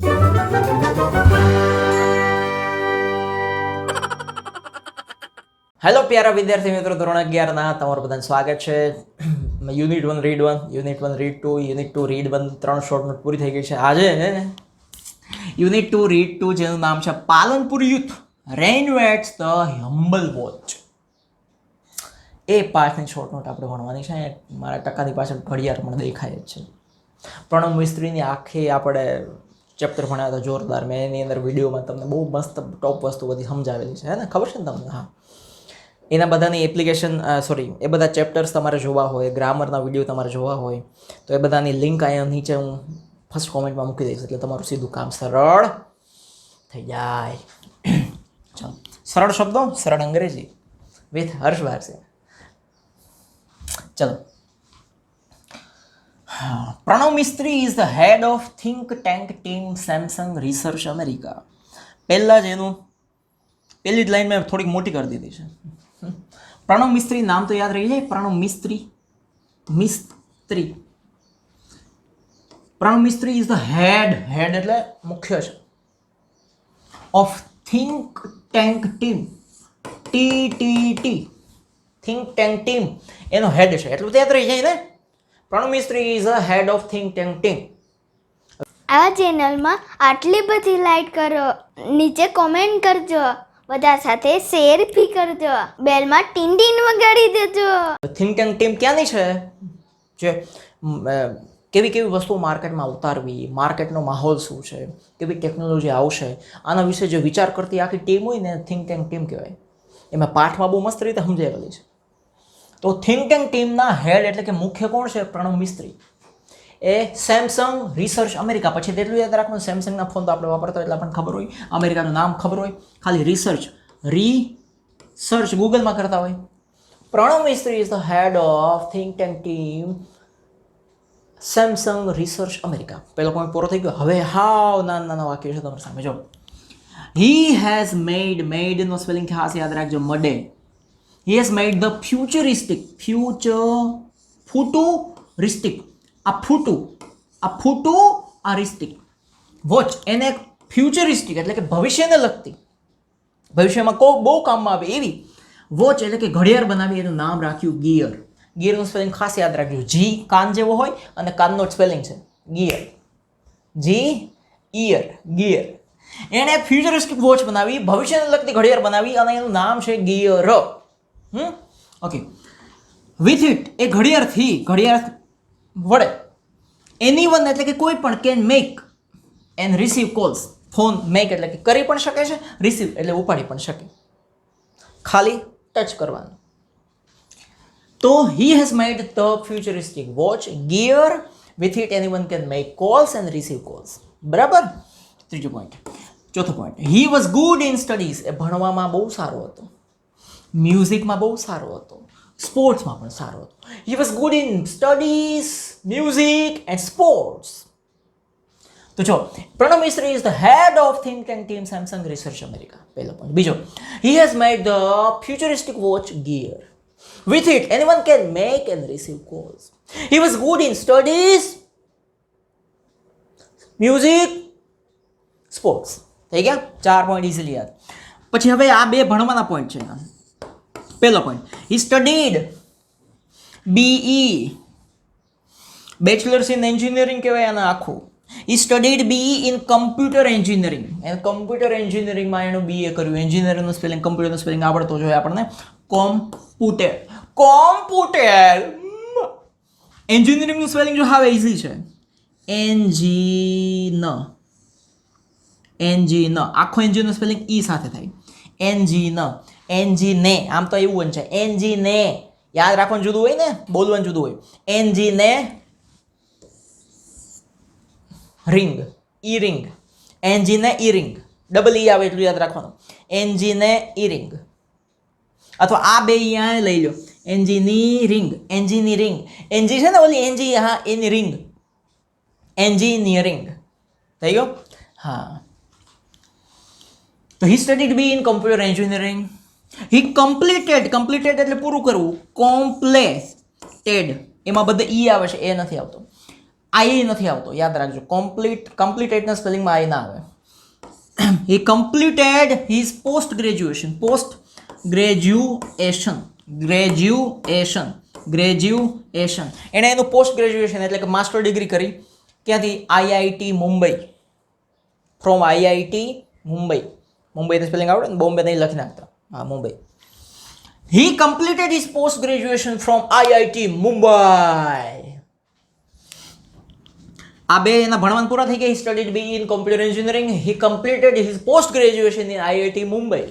Hello પ્યારા વિદ્યાર્થી મિત્રો ધોરણ અગિયારના તમારું બધાને સ્વાગત છે unit one read one unit one read two unit two read one ત્રણ શોર્ટ નોટ પૂરી થઈ ગઈ છે આજે યુનિટ ટુ રીડ ટુ જેનું નામ છે Palanpur youth renovates the humble watch એ પાઠની શોર્ટ નોટ આપણે ભણવાની છે મારા ટકાની પાછળ ઘડિયાળ પણ દેખાય જ છે. પ્રણવ મિસ્ત્રીની આખી આપણે ચેપ્ટર ભણ્યા હતા જોરદાર. મેં એની અંદર વિડીયોમાં તમને બહુ મસ્ત ટોપ વસ્તુ બધી સમજાવેલી છે. ને? ખબર છે ને તમને? હા. એના બધાની એપ્લિકેશન સોરી એ બધા ચેપ્ટર્સ તમારે જોવા હોય ગ્રામરના વીડિયો તમારે જોવા હોય, તો એ બધાની લિંક અહીંયા નીચે હું ફર્સ્ટ કોમેન્ટમાં મૂકી દઈશ. એટલે તમારું સીધું કામ સરળ થઈ જાય. ચાલો. સરળ શબ્દો, સરળ અંગ્રેજી. વિથ હર્ષ ભારસી ચલો. Pranav Mistry is the head of think tank team Samsung research America. પહેલાં જ એનું, પહેલી જ લાઈન મેં થોડીક મોટી કરી દીધી છે. પ્રણવ મિસ્ત્રી નામ તો યાદ રહી જાય, Pranav Mistry Mistry. Pranav Mistry is the head head એટલે મુખ્ય છે. Of think tank team, T T T, think tank team, એનો હેડ છે. એટલું તો યાદ રહી જાય ને? Pranav Mistry is a head of think tank team આ ચેનલમાં આટલી બધી લાઈક કરો નીચે કોમેન્ટ કરજો બધા સાથે શેર ભી કરજો બેલમાં ટીન ટીન વગાડી દેજો. થિંક ટેન્ક ટીમ ક્યાંની છે? જે કેવી કેવી વસ્તુઓ માર્કેટમાં ઉતારવી માર્કેટનો માહોલ શું છે કેવી ટેકનોલોજી આવશે આના વિશે જે વિચાર કરતી આખી ટીમ હોય ને થિંક ટેન્ક ટીમ કહેવાય. એમાં પાઠમાં બહુ મસ્ત રીતે સમજાવેલી છે. તો થિંક ટેન્ક ટીમના હેડ એટલે કે મુખ્ય કોણ છે? પ્રણવ મિસ્ત્રી. એ સેમસંગ રિસર્ચ અમેરિકા પછી તેટલું યાદ રાખવાનું સેમસંગના ફોન તો આપણે વાપરતા હોય એટલે આપણને ખબર હોય. અમેરિકાનું નામ ખબર હોય. ખાલી રિસર્ચ રિસર્ચ ગૂગલમાં કરતા હોય. Pranav Mistry is the head of think tank team Samsung research America પહેલો પોઈન્ટ પૂરો થઈ ગયો. હવે હાવ નાના નાના વાક્ય છે તમારી સામે. જો he has made made in spelling ખાસ યાદ રાખજો made he has made the futuristic future futuristic આ ફૂટું આ ફૂટું આ રિસ્ટિક વોચ એને ફ્યુચરિસ્ટિક એટલે કે ભવિષ્યને લગતી. ભવિષ્યમાં કો બહુ કામમાં આવે એવી. વોચ એટલે કે ઘડિયાળ બનાવી, એનું નામ રાખ્યું ગિયર ગિયરનું સ્પેલિંગ ખાસ યાદ રાખજો. જી કાન જેવો હોય અને કાનનો સ્પેલિંગ છે. ગિયર જી ઇયર ગિયર એણે ફ્યુચરિસ્ટિક વોચ બનાવી, ભવિષ્યને લગતી ઘડિયાળ બનાવી અને એનું નામ છે gear hmm? Okay with it એ ઘડિયાળથી, ઘડિયાળ વડે. એની વન એટલે કે કોઈ પણ can make and receive calls phone make એટલે કે કરી પણ શકે છે રિસીવ એટલે ઉપાડી પણ શકે. ખાલી ટચ કરવાનું. તો he has made the futuristic watch gear with it anyone can make calls and receive calls બરાબર? ત્રીજો પોઈન્ટ ચોથો point he was good in studies એ ભણવામાં બહુ સારો હતો. મ્યુઝિકમાં બહુ સારો હતો. સ્પોર્ટ્સમાં પણ સારો હતો. He was good in studies music and sports તો જો, Pranav Mishri is the head of think and team Samsung research America પહેલો પોઈન્ટ બીજો he has made the futuristic watch gear it anyone can make and receive calls he was good in studies music sports થઈ ગયા? ચાર point easily યાદ. પછી હવે આ બે ભણવાના પોઈન્ટ છે. પહેલો point he studied BE bachelors in engineering કહેવાય આના આખું. He studied BE in computer engineering એને કમ્પ્યુટર એન્જિનિયરિંગમાં એનું બીએ કર્યું. એન્જિનિયરિંગનું સ્પેલિંગ કમ્પ્યુટરનું સ્પેલિંગ આવડતો જોઈએ આપણને. કોમ્પ્યુટર કોમ્પ્યુટર એન્જિનિયરિંગનું સ્પેલિંગ જો હાવ ઇઝી છે. એન્જીન એન્જીન આખો એન્જિનનું સ્પેલિંગ ઈ સાથે થાય. એન્જીન એન્જીને આમ તો એવું છે. એનજીને યાદ રાખવાનું જુદું હોય ને? બોલવાનું જુદું હોય. Engine ring E ring engine E ring double E આવે એટલું યાદ રાખવાનું. એનજીને ઈ રિંગ અથવા આ બે અહીંયા લઈ લો એન્જિનિયરિંગ એન્જિનિયરિંગ એન્જી છે ને ઓલી એન્જી હા, એની રિંગ એન્જિનિયરિંગ થઈ ગયો? હા. તો he B in computer engineering he completed completed એટલે પૂરું કરવું. કોમ્પ્લેટેડ એમાં બધે ઈ આવે છે, એ નથી આવતો. આઈ નથી આવતો, યાદ રાખજો. કમ્પ્લીટ કમ્પ્લીટેડના સ્પેલિંગમાં આઈ ના આવે. He completed his post graduation post graduation graduation graduation એણે એનું પોસ્ટ ગ્રેજ્યુએશન એટલે કે માસ્ટર ડિગ્રી કરી. ક્યાંથી? IIT Mumbai. From IIT Mumbai. મુંબઈનું spelling આવડે ને બોમ્બે નહીં લખી નાખતા. હા, Mumbai. He completed his post graduation from IIT Mumbai. આ બે એના ભણવાનું પૂરા થઈ ગયા. Studied B in computer engineering he completed his post graduation in IIT Mumbai.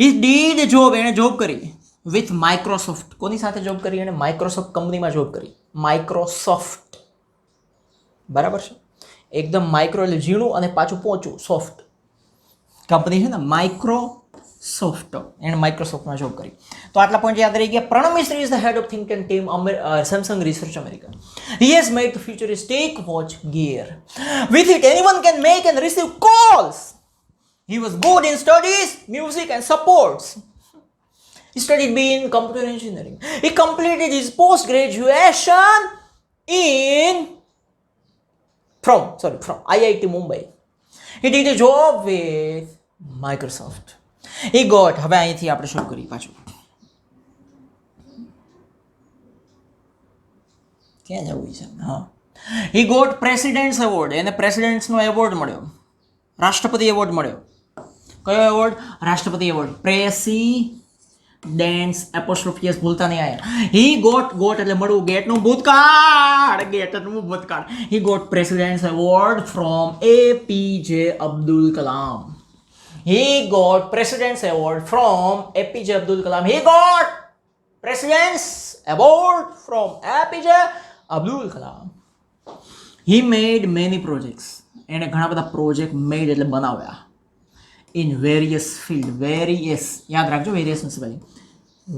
He did job એણે જોબ કરી વિથ માઇક્રોસોફ્ટ કોની સાથે જોબ કરી? એણે માઇક્રોસોફ્ટ કંપનીમાં જોબ કરી. માઇક્રોસોફ્ટ બરાબર છે? એકદમ માઇક્રો એટલે ઝીણું અને પાછું પહોંચું સોફ્ટ કંપની છે ને માઇક્રોસોફ્ટ એણે માઇક્રોસોફ્ટમાં જોબ કરી તો આટલા પોઈન્ટ યાદ રહી ગયા Pranav Mistry is the head of think tank team Samsung research America he has made the futuristic watch gear with it anyone can make and receive calls he was good in studies music and supports he studied B in computer engineering he completed his post graduation in from sorry from IIT Mumbai. He did a job with Microsoft. He got હવે અહીંથી આપણે શરૂ કરીએ પાછું. ક્યાં જવું છે? હા. હી ગોટ પ્રેસિડેન્ટ્સ એવોર્ડ એને પ્રેસિડેન્ટ્સનો એવોર્ડ મળ્યો. રાષ્ટ્રપતિ એવોર્ડ મળ્યો. કયો એવોર્ડ રાષ્ટ્રપતિ એવોર્ડ પ્રેસી ડેન્સ એપોસ્ટ્રોફિયસ ભૂલતા નહીં આવ્યા હી ગોટ ગોટ એટલે મળવું ગેટનું ભૂતકાળ. ગેટનું ભૂતકાળ. He got president's award from A P J Abdul Kalam he got president's award from APJ Abdul Kalam he got president's award from APJ Abdul Kalam he made many projects એણે ઘણા બધા project મેડ એટલે બનાવ્યા. In various field various યાદ રાખજો વેરિયસનું spelling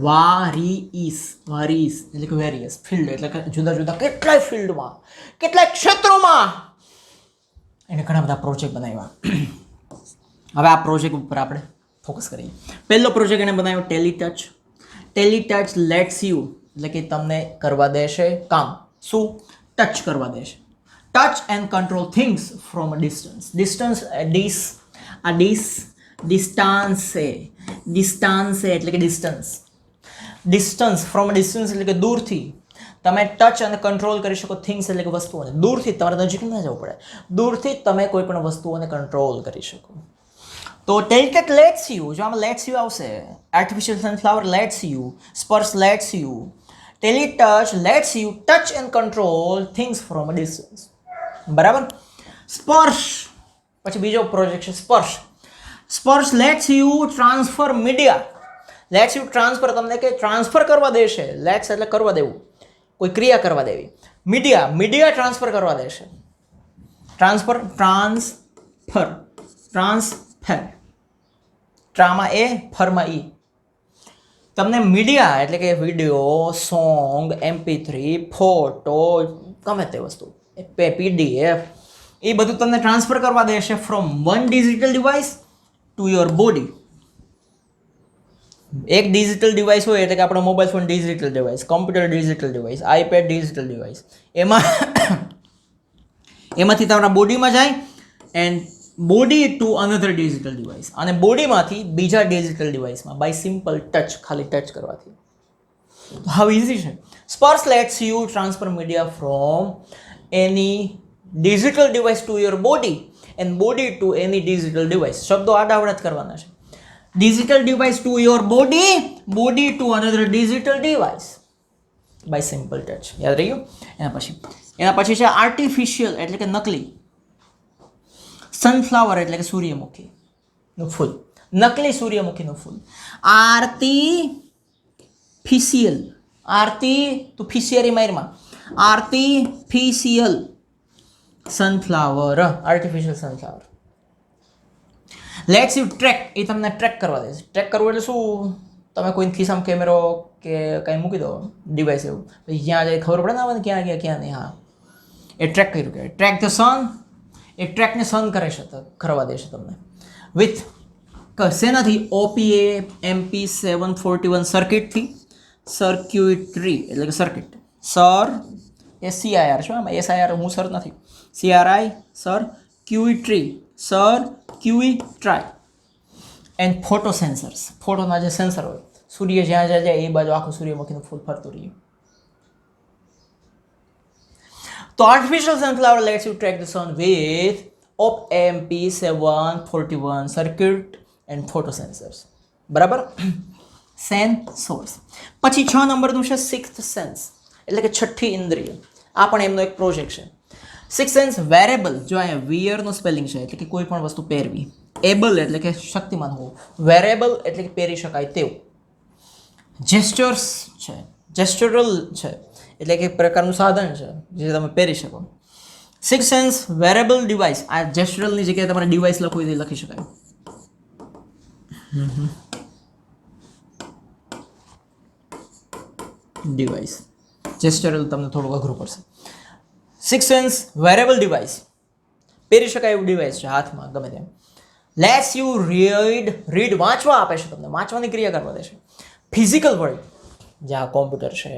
વારીઈસ Waris એટલે કે various field એટલે કે જુદા જુદા કેટલાય ફિલ્ડમાં કેટલાય ક્ષેત્રોમાં એને ઘણા બધા પ્રોજેક્ટ બનાવ્યા. હવે આ પ્રોજેક્ટ ઉપર આપણે ફોકસ કરીએ. પહેલો પ્રોજેક્ટ એને બનાવ્યો tele touch tele touch lets you એટલે કે તમને કરવા દેશે કામ. શું? ટચ કરવા દેશે. Touch and control things from a distance distance dis આ ડિસ ડિસ્ટાન્સે ડિસ્ટાન્સે એટલે કે ડિસ્ટન્સ ડિસ્ટન્સ ફ્રોમ ડિસ્ટન્સ એટલે કે દૂરથી. તમે ટચ અને કંટ્રોલ કરી શકો થિંગ્સ એટલે કે વસ્તુઓને. દૂરથી તમારે નજીક ના જવું પડે. દૂરથી તમે કોઈ પણ વસ્તુઓને કંટ્રોલ કરી શકો. તો ટેલ્ટેટ લેટ્સ યુ જો આમાં લેટ્સ યુ આવશે artificial sunflower lets you Sparsh lets you tele touch lets you touch and control things from a distance બરાબર? સ્પર્શ પછી બીજો પ્રોજેક્ટ છે Sparsh Sparsh lets you transfer media lets you transfer તમને કે transfer કરવા દેશે. Let's એટલે કરવા દેવું. કોઈ ક્રિયા કરવા દેવી. મીડિયા મીડિયા ટ્રાન્સફર કરવા દેશે. ટ્રાન્સફર ટ્રાન્સફર ટ્રાન્સફર ટ્રામા એ ફર્મા ઈ. તમને મીડિયા એટલે કે video, song MP three, photo, ગમે તે વસ્તુ પીડીએફ એ બધું તમને ટ્રાન્સફર કરવા દેશે from one digital device to your body એક ડિજિટલ ડિવાઇસ હોય એટલે કે આપણો mobile phone digital device computer digital device iPad digital device એમાં, એમાંથી તમારા બોડીમાં જાય and body to another digital device અને બોડીમાંથી બીજા ડિજિટલ ડિવાઇસમાં બાય સિમ્પલ ટચ ખાલી ટચ કરવાથી. હાવ ઇઝી છે? Sparsh lets you transfer media from any digital device to your body and body to any digital device શબ્દો આડાવડા જ કરવાના છે. Digital device to your body body to another digital device by simple touch યાદ રહ્યું એના પછી. એના પછી છે આર્ટિફિશિયલ એટલે કે નકલી. સનફ્લાવર એટલે કે સૂર્યમુખીનું ફૂલ. નકલી સૂર્યમુખીનું ફૂલ. આરતી ફિશિયલ આરતી, તું ફિશિયરી મારમાં artificial sunflower artificial sunflower lets you track એ તમને ટ્રેક કરવા દે છે ટ્રેક કરવું એટલે શું? તમે કોઈ ખિસ્સામાં કેમેરો કે કંઈ મૂકી દો ડિવાઇસ એવું. પછી જ્યાં જાય ખબર પડે ને આપણને ક્યાં ગયા, ક્યાં નહીં, હા. એ ટ્રેક કર્યું કે ટ્રેક ધ સન એ ટ્રેકને સન કરે છે કરવા દેશે તમને. વિથ શેનાથી? Op amp seven forty one સર્કિટથી સર્ક્યુટરી એટલે કે સર્કિટ સર એ સીઆઈઆર છે, આમાં એસઆઈઆર હું સર નથી. સીઆરઆઈ સર ક્યુઈટ્રી સર ક્યુઈ ટ્રાય એન્ડ ફોટો સેન્સર્સ ફોટોના જે સેન્સર હોય, સૂર્ય જ્યાં જ્યાં જાય, એ બાજુ આખું સૂર્યમુખીનું ફૂલ ફરતું રહ્યું. તો artificial sun with op amp seven forty one circuit and photo sensors બરાબર? સેન્સોર્સ પછી છ નંબરનું છે સિક્સ્થ સેન્સ એટલે કે છઠ્ઠી ઇન્દ્રિય. આ પણ એમનો એક પ્રોજેક્ટ છે સિક્સ સેન્સ વેરેબલ જો અહીંયા વિયરનું સ્પેલિંગ છે, એટલે કે કોઈ પણ વસ્તુ પહેરવી. એબલ એટલે કે શક્તિમાન હોવું. વેરેબલ એટલે કે પહેરી શકાય તેવું. જેસ્ચર્સ છે. જેસ્ચરલ છે. એટલે કે એક પ્રકારનું સાધન છે, જે તમે પહેરી શકો. સિક્સ સેન્સ વેરેબલ ડિવાઇસ આ જેસ્ટરલની જગ્યાએ તમારે ડિવાઇસ લખવું હોય લખી શકાય. ડિવાઇસ જેસ્ટરલ તમને થોડું અઘરું પડશે. સિક્સ સેન્સ વેરેબલ ડિવાઇસ પહેરી શકાય એવું ડિવાઇસ છે હાથમાં, ગમે તેમ. લેટ્સ યુ રીડ રીડ વાંચવા આપે છે તમને. વાંચવાની ક્રિયા કરવા દે છે. ફિઝિકલ વર્લ્ડ જે આ કોમ્પ્યુટર છે,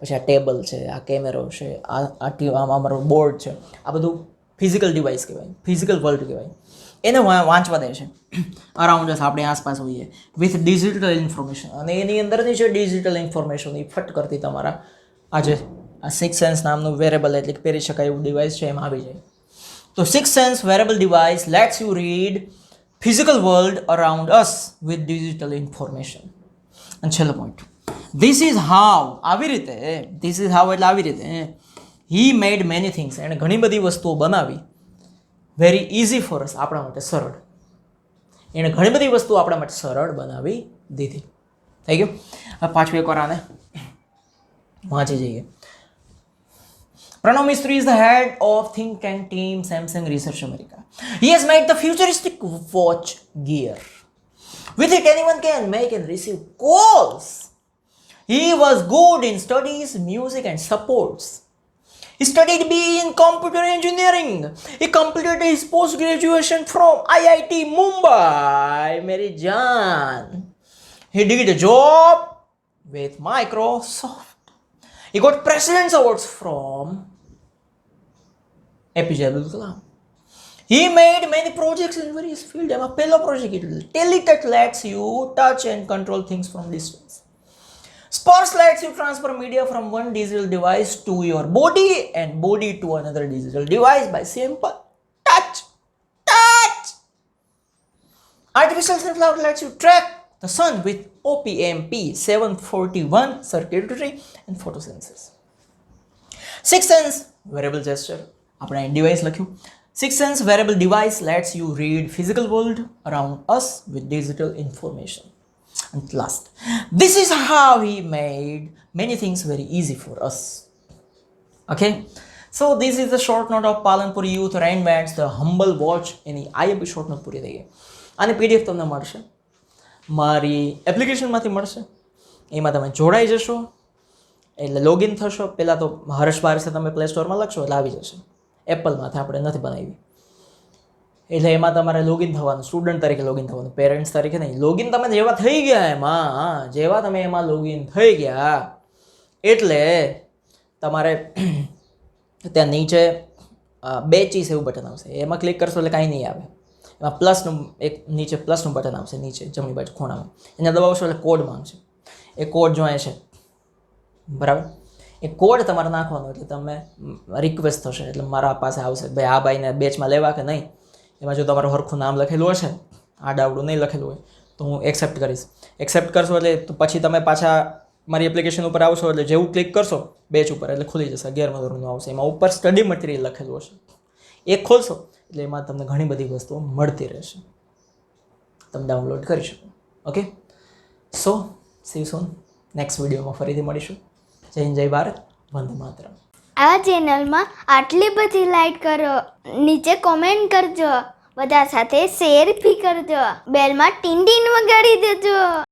પછી આ ટેબલ છે, આ કેમેરો છે, આ આ આમાં અમારો બોર્ડ છે, આ બધું ફિઝિકલ ડિવાઇસ કહેવાય ફિઝિકલ વર્લ્ડ કહેવાય. એને વાંચવા દે છે. અરાઉન્ડ અસ આપણે આસપાસ હોઈએ. વિથ ડિજિટલ ઇન્ફોર્મેશન અને એની અંદરની જે ડિજિટલ ઇન્ફોર્મેશન એ ફટ કરતી તમારા આ જે આ સિક્સ સેન્સ નામનું વેરેબલ એટલે કે પહેરી શકાય એવું ડિવાઇસ છે, એમાં આવી જાય. તો six sense wearable device lets you read physical world around us with digital information અને છેલ્લો પોઈન્ટ ધીસ ઇઝ હાવ આવી રીતે ધીસ ઇઝ હાવ એટલે આવી રીતે હી મેડ મેની થિંગ્સ એણે ઘણી બધી વસ્તુઓ બનાવી વેરી ઇઝી ફોર અસ આપણા માટે સરળ એણે ઘણી બધી વસ્તુઓ આપણા માટે સરળ બનાવી દીધી થઈ ગયું હવે પાછું એકવાર આને વાંચી જઈએ Pranav Mistry is the head of think tank team Samsung Research America. He has made the futuristic watch gear. With it, anyone can make and receive calls. He was good in studies, music and sports. He studied BE in computer engineering. He completed his post graduation from IIT Mumbai, Mary Jan. He did a job with Microsoft. He got President's Awards from APJ Abdul Kalam. He made many projects in various fields. I'm a pillow project. Tell it that lets you touch and control things from distance. Spurs lets you transfer media from one digital device to your body and body to another digital device by simple touch. Touch! Artificial sunflower lets you track the sun with OPMP 741 circuitry and photosensors. Six sense wearable gesture આપણે અહીં device લખ્યું six sense wearable device lets you read physical world around us with digital information And last, this is how he made many things very easy for us. Okay, so this is the short note of Palanpur Youth Rainbands, the humble watch એની IAP short note પૂરી થઈ ગઈ આની PDF તમને મળશે મારી એપ્લિકેશનમાંથી મળશે એમાં તમે જોડાઈ જશો એટલે લોગિન થશો પહેલાં તો હર્ષ બારસે તમે પ્લે સ્ટોરમાં લખશો એટલે આવી જશે એપલમાંથી આપણે નથી બનાવી એટલે એમાં તમારે લોગિન થવાનું સ્ટુડન્ટ તરીકે લોગિન થવાનું પેરેન્ટ્સ તરીકે નહીં. લોગિન તમે જેવા થઈ ગયા એમાં જેવા તમે એમાં લોગિન થઈ ગયા. એટલે તમારે ત્યાં નીચે બે ચીસ એવું બટન આવશે. એમાં ક્લિક કરશો એટલે કાંઈ નહીં આવે. એમાં પ્લસનું એક નીચે પ્લસનું બટન આવશે, નીચે, જમણી બાજુ, ખૂણામાં. એને દબાવશો એટલે કોડ માંગશે. એ કોડ જો અહીં છે, બરાબર? એ કોડ તમારે નાખવાનો, એટલે તમે રિક્વેસ્ટ થશે. એટલે મારા પાસે આવશે. ભાઈ, આ ભાઈને બેચમાં લેવા કે નહીં? એમાં જો તમારું સરખું નામ લખેલું હશે, આ ડાવડું નહીં લખેલું હોય, તો હું એક્સેપ્ટ કરીશ. એક્સેપ્ટ કરશો એટલે તો પછી તમે પાછા મારી એપ્લિકેશન ઉપર આવશો એટલે જેવું ક્લિક કરશો બેચ ઉપર, એટલે ખુલી જશે, અગિયારમા ધોરણનું આવશે. એમાં ઉપર સ્ટડી મટીરિયલ લખેલું હશે. એ ખોલશો, એટલે એમાં તમને ઘણી બધી વસ્તુઓ મળતી રહેશે. તમે ડાઉનલોડ કરી શકો. Okay so see soon next વિડીયોમાં ફરીથી મળીશું. જય હિન્દ, જય ભારત. વંદે માતરમ. આ ચેનલમાં આટલી બધી લાઈક કરો, નીચે કોમેન્ટ કરજો, બધા સાથે શેર બી કરજો બેલમાં ટીન વગાડી દેજો.